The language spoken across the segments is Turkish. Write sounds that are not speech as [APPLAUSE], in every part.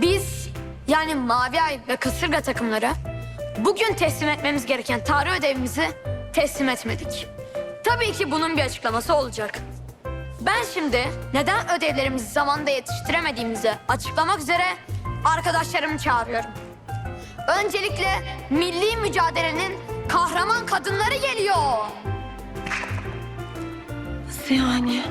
Biz yani Mavi Ay ve Kasırga takımları bugün teslim etmemiz gereken tarih ödevimizi teslim etmedik. Tabii ki bunun bir açıklaması olacak. Ben şimdi neden ödevlerimizi zamanında yetiştiremediğimizi açıklamak üzere arkadaşlarımı çağırıyorum. Öncelikle milli mücadelenin kahraman kadınları geliyor. Nasıl yani?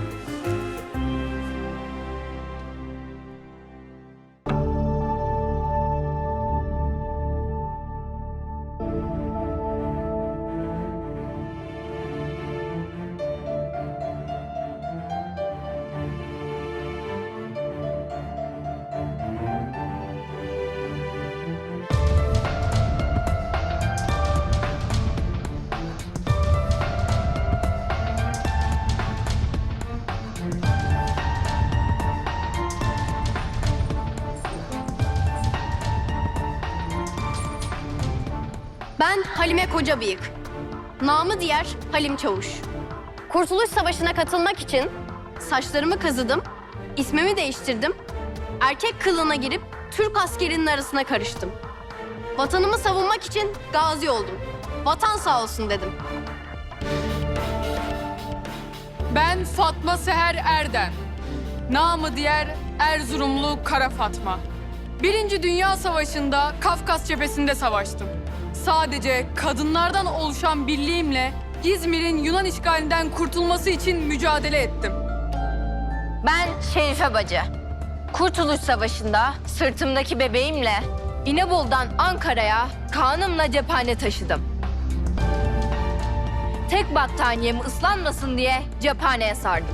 Ben Halime Kocabıyık. Namı diğer Halim Çavuş. Kurtuluş Savaşı'na katılmak için saçlarımı kazıdım, ismimi değiştirdim. Erkek kılığına girip Türk askerinin arasına karıştım. Vatanımı savunmak için gazi oldum. Vatan sağ olsun dedim. Ben Fatma Seher Erden. Namı diğer Erzurumlu Kara Fatma. Birinci Dünya Savaşı'nda Kafkas cephesinde savaştım. Sadece kadınlardan oluşan birliğimle İzmir'in Yunan işgalinden kurtulması için mücadele ettim. Ben Şerife Bacı. Kurtuluş Savaşı'nda sırtımdaki bebeğimle İnebolu'dan Ankara'ya kanımla cephane taşıdım. Tek battaniyemi ıslanmasın diye cephaneye sardım.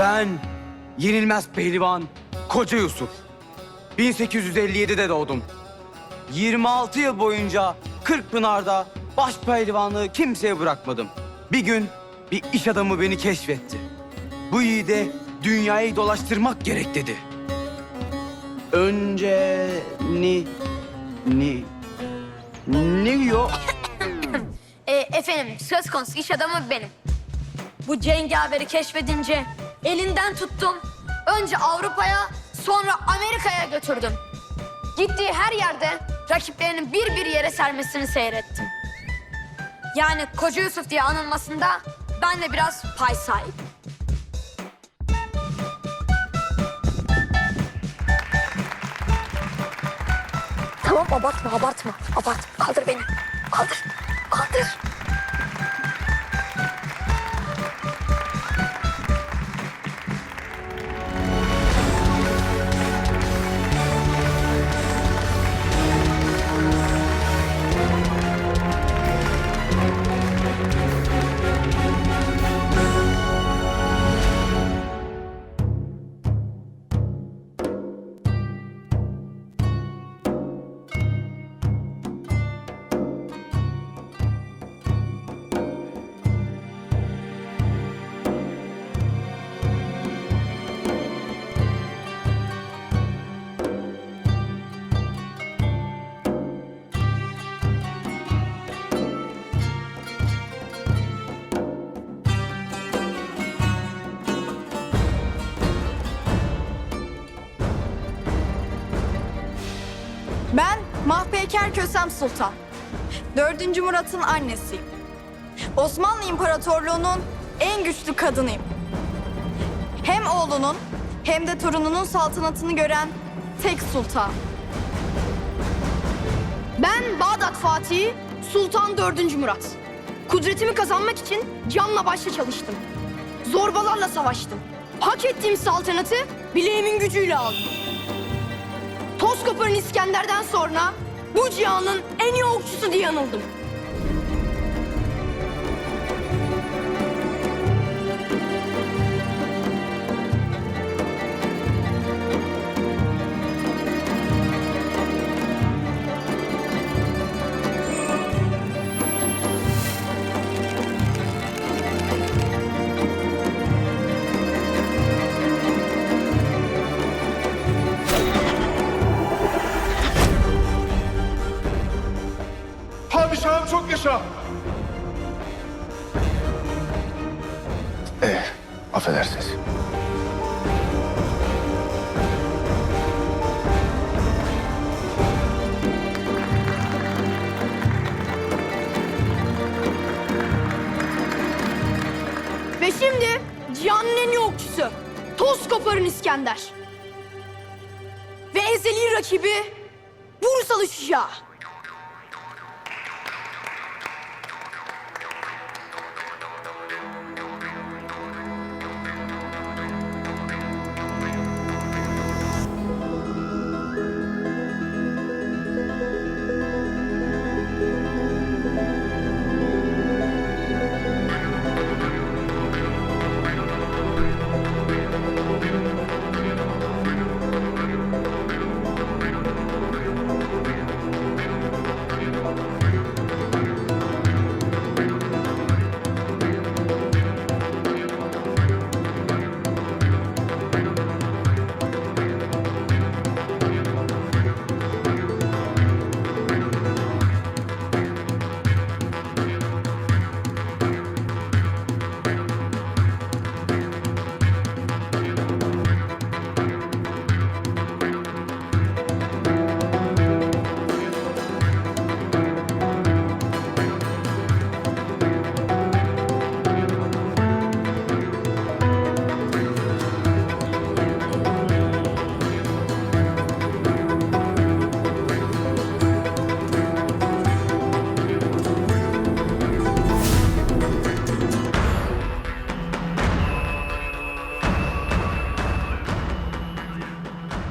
Ben yenilmez pehlivan Koca Yusuf. 1857'de doğdum. 26 yıl boyunca Kırkpınar'da baş pehlivanlığı kimseye bırakmadım. Bir gün bir iş adamı beni keşfetti. Bu yiğide dünyayı dolaştırmak gerek dedi. Önce ni ni ne diyor? [COUGHS] E, efendim söz konusu iş adamı benim. Bu cengaveri keşfedince elinden tuttum. Önce Avrupa'ya sonra Amerika'ya götürdüm. Gittiği her yerde rakiplerinin bir bir yere sermesini seyrettim. Yani Koca Yusuf diye anılmasında ben de biraz pay sahibim. Tamam abartma abartma abartma kaldır beni kaldır kaldır. Mahpeyker Kösem Sultan. Dördüncü Murat'ın annesiyim. Osmanlı İmparatorluğu'nun en güçlü kadınıyım. Hem oğlunun hem de torununun saltanatını gören tek sultan. Ben Bağdat Fatihi Sultan 4. Murat. Kudretimi kazanmak için canla başla çalıştım. Zorbalarla savaştım. Hak ettiğim saltanatı bileğimin gücüyle aldım. Toz İskender'den sonra bu cihanın en iyi okçusu diye anıldım. Padişahım çok yaşa. Ee, affedersiniz. Ve şimdi cihanın en iyi okçusu. Toz koparan İskender. Ve ezeli rakibi Bursalı Şuja.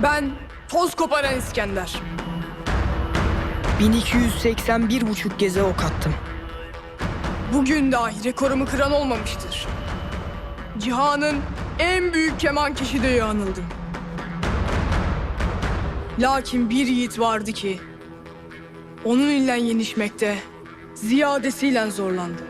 Ben toz koparan İskender. 1281 buçuk geze ok attım. Bugün dahi rekorumu kıran olmamıştır. Cihanın en büyük keman kişi diye anıldım. Lakin bir yiğit vardı ki onun ile yenişmekte ziyadesiyle zorlandım.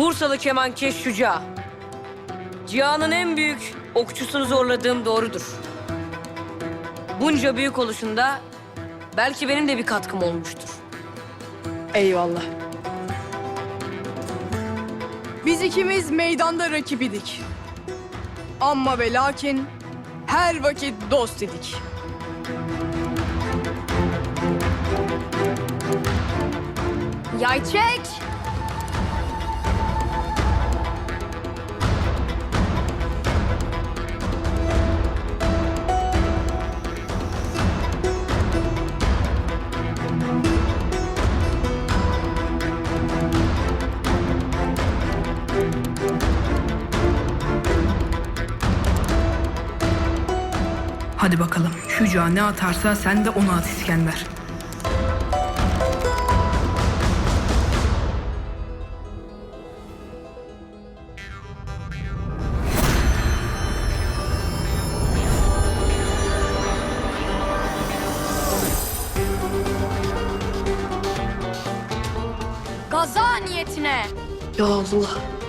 Bursalı kemankeş Şuca. Cihan'ın en büyük okçusunu zorladığım doğrudur. Bunca büyük oluşunda belki benim de bir katkım olmuştur. Eyvallah. Biz ikimiz meydanda rakibidik. Ama ve lakin her vakit dost idik. Yay çek. Hadi bakalım. Şuca ne atarsa sen de onu at İskender. Gaza niyetine. Ya Allah.